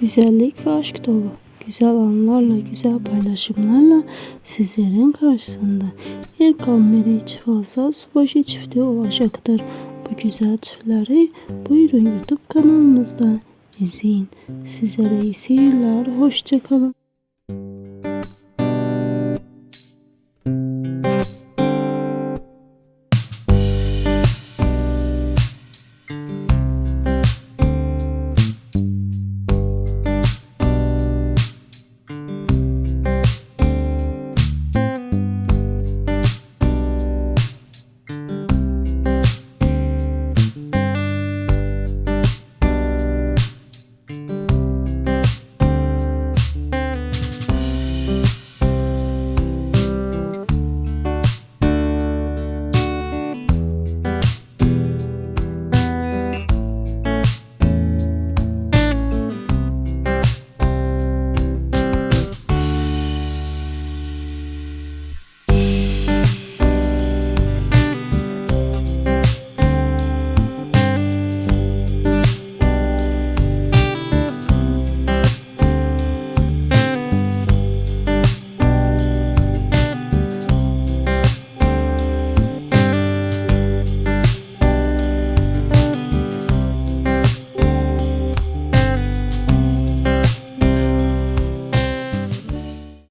güzellik ve aşk dolu. Güzel anlarla, güzel paylaşımlarla sizlerin karşısında İrkan Meri Çiftalsa Subaşı çifti olacaktır. Bu güzel çiftleri buyurun YouTube kanalımızda izleyin. Sizlere iyi seyirler, hoşçakalın.